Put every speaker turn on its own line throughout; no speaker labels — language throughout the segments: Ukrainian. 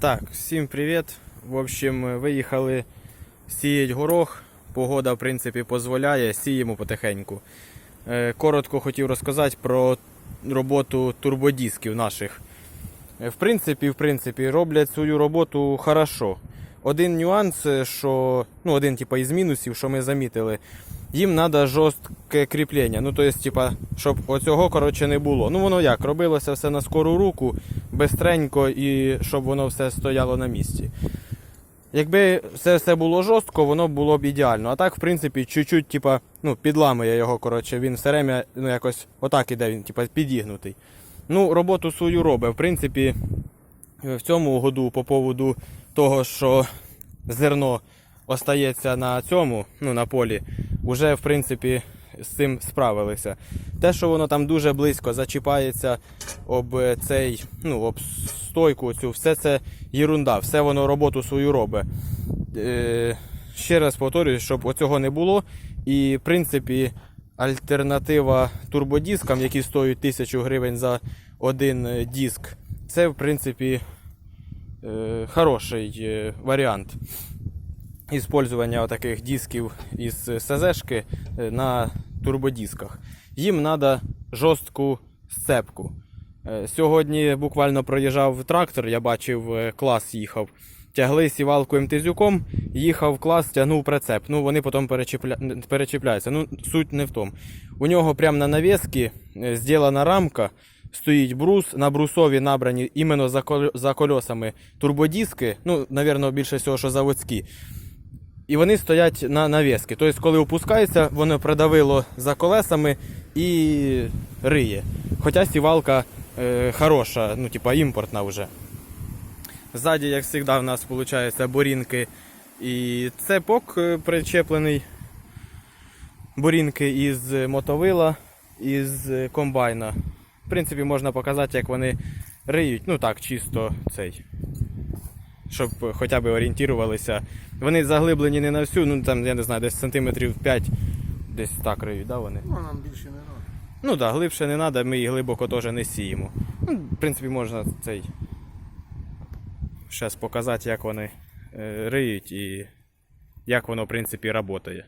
Так, всім привіт. В общем, виїхали сіять горох. Погода, в принципі, дозволяє, сіємо потихеньку. Е, Коротко хотів розказати про роботу турбодисків наших. Е, В принципі, в принципі, роблять свою роботу хорошо. Один нюанс, е, що, ну, один типа, із мінусів, що ми замітили, їм треба жорстке кріплення. Ну, тобто, типа, щоб оцього коротше, не було. Ну, воно як, робилося все на скору руку, бистренько і щоб воно все стояло на місці. Якби це все було жорстко, воно було б ідеально. А так, в принципі, чуть-чуть, типа, ну, підламує його, коротше, він все время, ну, якось отак іде, він, типа, підігнутий. Ну, роботу свою робить. В принципі, в цьому году по поводу того, що зерно остається на цьому, ну, на полі, вже, в принципі, з цим справилися. Те, що воно там дуже близько зачіпається об е, цей, ну, об стойку, цю, все це єрунда, все воно роботу свою робить. Е, ще раз повторюю, щоб оцього не було. І, в принципі, альтернатива турбодискам, які стоять 1000 гривень за один е, диск, це, в принципі, е, хороший е, варіант іспользування таких дисків із СЗшки на турбодисках. Їм треба жорстку сцепку. Е, Сьогодні буквально проїжджав трактор, я бачив, е, клас їхав. Тягли сівалку МТЗюком, їхав клас, тягнув прицеп. Ну, вони потім перечіпля... перечіпляються. Ну, суть не в тому. У нього прямо на навіски е, зроблена рамка, стоїть брус, на брусові набрані іменно за, кол... за кольосами турбодиски, ну, напевно, більше всього, що заводські. І вони стоять на навіски. Тобто, коли опускається, воно придавило за колесами і риє. Хоча сівалка е, хороша, ну, типа імпортна вже. Ззаді, як завжди, у нас виходить борінки і цепок е, причеплений. Борінки із мотовила, із е, комбайна. В принципі, можна показати, як вони риють. Ну так, чисто цей. Щоб хоча б орієнтувалися. Вони заглиблені не на всю, ну там, я не знаю, десь сантиметрів 5, десь так риють, да, вони?
Ну, нам більше не треба.
Ну так, да, глибше не треба, ми її глибоко теж не сіємо. Ну, в принципі, можна цей. Зараз показати, як вони е, риють і як воно, в принципі, працює.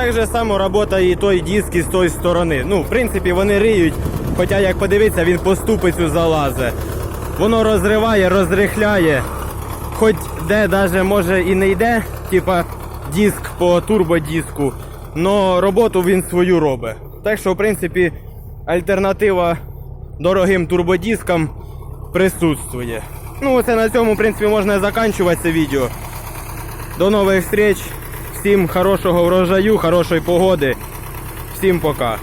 Так же само працює і той диск із тої сторони. Ну, в принципі, вони риють, хоча як подивитися, він по ступицю залазить. Воно розриває, розрихляє. Хоч де навіть може і не йде, типа диск по турбодиску, але роботу він свою робить. Так що, в принципі, альтернатива дорогим турбодискам присутствує. Ну, це на цьому, в принципі, можна і закінчувати це відео. До нових встреч. Всім хорошого врожаю, хорошої погоди. Всім пока.